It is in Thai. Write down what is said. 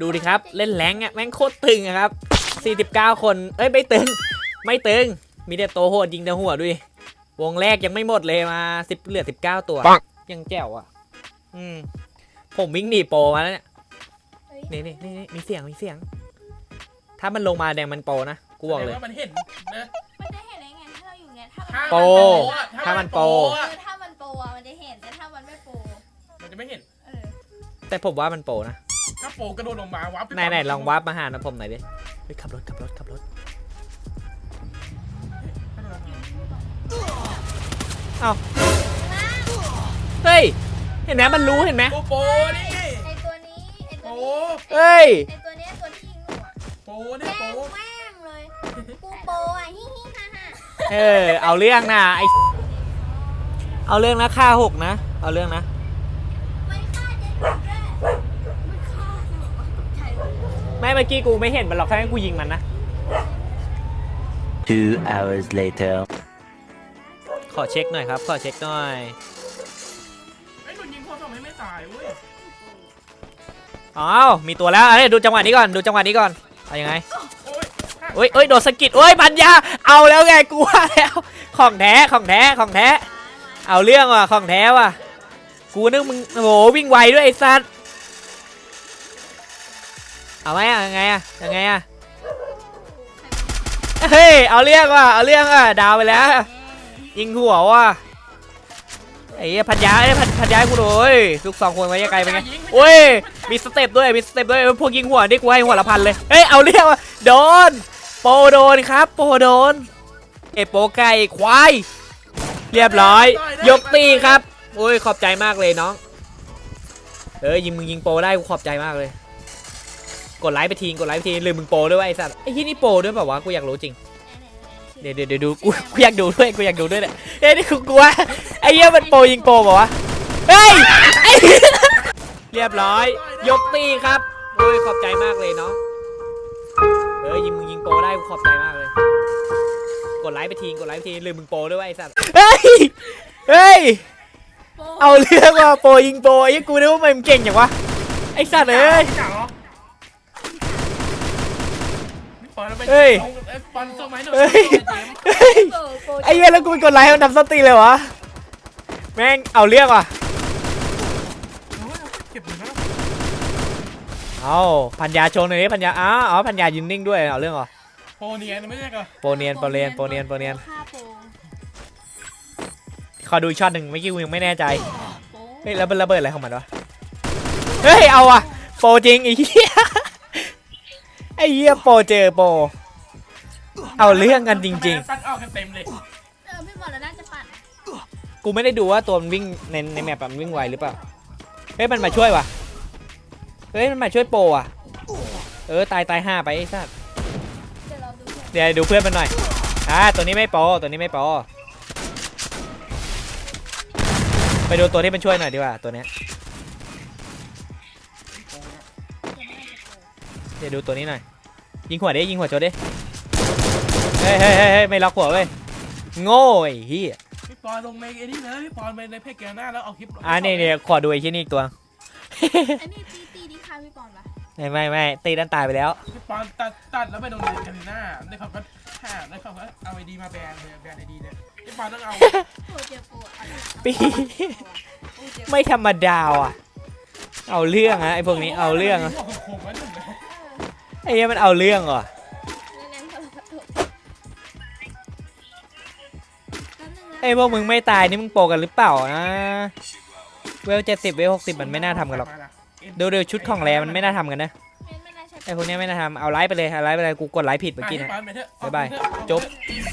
ดูดิครับเล่นแรงอะแม่งโคตรตึงอะครับ 49 คนเอ้ยไม่ตึง ไม่ตึง มีแต่โตวโหดยิงแต่หัวดูดิวงแรกยังไม่หมดเลยมาสิบเหลือ 19 ตัวปังยังแจ๋วอะ อืมผมวิ่งหนีโปรมาแล้วเนี่ยเฮ้ยนี่นี่นี่นี่มีเสียงมีเสียง ถ้ามันลงมาแดงมันโปรนะกูบอกเลย แสดงว่ามันเห็นนะ มันจะเห็นได้ไงถ้าเราอยู่เงี้ยถ้าถ้ามันโปรอะถ้ามันโปร เออะอถ้ามันโปร แต่ผมว่ามันโปรนะถ้าโปรกระโดดลงมาวับไหนไหนลองวับมาหานะผมหน่อยดิเฮ้ยขับรถขับรถขับรถเฮ้ยเห็นไหมมันรู้เห็นไหมโปรโปรนี่ไอตัวนี้ไอโปตัวรนี้เอ้ยไอตัวเนี้ยตัวที่ยิงหนูอะโปรแม่เนี่ยโปรงแม่งเลยกูโปรอะฮิฮิฮ่าฮ่าเออเอาเรื่องนะไอเอาเรื่องนะค่าหกนะ เอาเรื่องนะ ไม่ฆ่าเจ๊หนูด้วยไม่ฆ่าหนูตกใจเลย ไม่เมื่อกี้กูไม่เห็นมันหรอกแค่กูยิงมันนะ Two hours later. ขอเช็คหน่อยครับ ขอเช็คหน่อย ไอ้หนูยิงโคตรทำให้ไม่ตายเว้ยอ้าว มีตัวแล้วเอ้ยดูจังหวะนี้ก่อน ดูจังหวะนี้ก่อนเอายังไงโอ้ยเอ้ยเอ้ยโดนสะกิดเอ้ยปัญญา เอาแล้วไงกูว่าแล้ว ของแท้ ของแท้ ของแท้ เอาเรื่องว่ะ ของแท้ว่ะ กูนึกมึง โอ้โหวิ่งไวด้วยไอ้สัตว์ เอาไหมอะยังไงอะยังไงอะเฮ้ยเอาเรื่องว่ะเอาเรื่องว่ะดาวไปแล้ว ยิงหัวว่ะไอ้เหี้ยพันยาไอ้พันพันยากูหน่อยลูกสองคนไว้ยังไปไงโอ้ยมีสเต็ปด้วยมีสเต็ปด้วยพวกยิงหัวนี่กูให้หัวละพันเลยเฮ้ยเอาเรื่องว่ะโดนโปโดนครับ โปโดนเอโปไก่ควายเรียบร้อย ยกตีครับโอ้ยขอบใจมากเลยน้องเออยิงมึงยิงโปได้กูขอบใจมากเลย กดไลค์ไปทีกดไลค์ไปทีลืมมึงโปด้วยวะไอ้สัตว์ไอ้ที่นี่โปด้วยเปล่าวะกูอยากรู้จริงเดี๋ยวเดี๋ยวเดี๋ยวดูกูกูอยากดูด้วยกูอยากดูด้วยเนี่ยเฮ้ยนี่กูกลัวไอ้เหี้ยมันโปรยิงโปรบอกวะเฮ้ยไอ้เรียบร้อย ยกตีครับโอ้ยขอบใจมากเลยเน้องเออยิงมึงยิงโปรได้กูขอบใจมากเลย กดไลค์ไปทีกดไลค์ไปทีลืมมึงโปรด้วยวะไอ้สัตว์เฮ้ยเฮ้ยเอาเรื่องว่าโปรยิงโปรไอ้กูนึกว่ามันเก่งอย่างวะไอ้สัตว์เอ้ย จ๋าเหรอ ปอนแล้วไปเฮ้ยลงเอ้ย ปอนส่งมาให้หน่อยเฮ้ยเจมส์เฮ้ยโปรโปรไอ้เหี้ยแล้วกูไปกดไลค์ให้มันนำสตีเลยวะแม่งเอาเรื่องว่ะโอ้ยเก็บหมดแล้วเอาพันยาโชว์หน่อยดิพันยาอ้าวอ๋อพันยายืนนิ่งด้วยเอาเรื่องเหรอโปรเนียนไม่ใช่เหรอโปรเนียนโปรเนียนโปรเนียนโปรเนียนฆ่าโปรขอดูอีกช็อตหนึ่งเมื่อกี้กูยังไม่แน่ใจโปรเฮ้ยแล้วมันระเบิดอะไรของมันวะเฮ้ยเอาอะโปรจริงไอ้เหี้ย ไอ้เหี้ยโปรเจอโปรเอาเรื่องกันจริง ตัดออกกันเต็มเลยเออพี่บอลแล้วน่าจะปัดๆกูไม่ได้ดูว่าตัวมันวิ่งในในแมปอะมันวิ่งไวหรือเปล่า เฮ้ยมันมาช่วยว่ะ เฮ้ยมันมาช่วยโปรอะ เออตายตายห้าไปไอ้สัส เดี๋ยวเราดูเพื่อนเดี๋ยวดูเพื่อนมันหน่อย อ่า ตัวนี้ไม่โปรตัวนี้ไม่โปรไปดูตัวที่มันช่วยหน่อยดีกว่า ตัวเนี้ย ดี๋ยวดูตัวนี้หน่อย ยิงหัวดิยิงหัวโจดิเฮ้ยเฮ้ยเฮ้ยเฮ้ยไม่ล็อกหัวเว้ยโง่ไอ้เหี้ยพี่ปอนลงในไอ้นี่เลยพี่ปอนไปในเพจเกมหน้าแล้วเอาคลิปอ่านี่เนี่ยขอดูไอ้ที่นี่อีกตัว อันนี้ตีตีนี่ฆ่าพี่บอลปะไม่ไม่ไม่ตีด้านตายไปแล้ว พี่ปอนตัดตัดแล้วไปลงในกันหน้าได้เขาก็ห้าได้เขาก็เอาไอดีมาแบนเลยแบนไอดีเลยพี่ปอนต้องเอาโปรเจอโปรอะไรปีโปรเจอไม่ธรรมดาอะ เอาเรื่องอะไอ้พวกนี้เอาเรื่องอะโค้งๆไว้หนึ่งเลย ไอ้เหี้ยมันเอาเรื่องอะเล่นๆคนละประตูแป๊บนึงนะไอ้พวกมึงไม่ตายนี่มึงโปรกันหรือเปล่านะเวลเจ็ดสิบเวลหกสิบมันไม่น่าทำกันหรอกดูดูชุดของแรมันไม่น่าทำกันนะเมนไม่น่าใช่ไอ้พวกเนี้ยไม่น่าทำเอาไลฟ์ไปเลยเอาไลฟ์ไปเลยกูกดไลฟ์ผิดเมื่อกี้นะพี่ปอนไปเถอะบ๊ายบายจบจ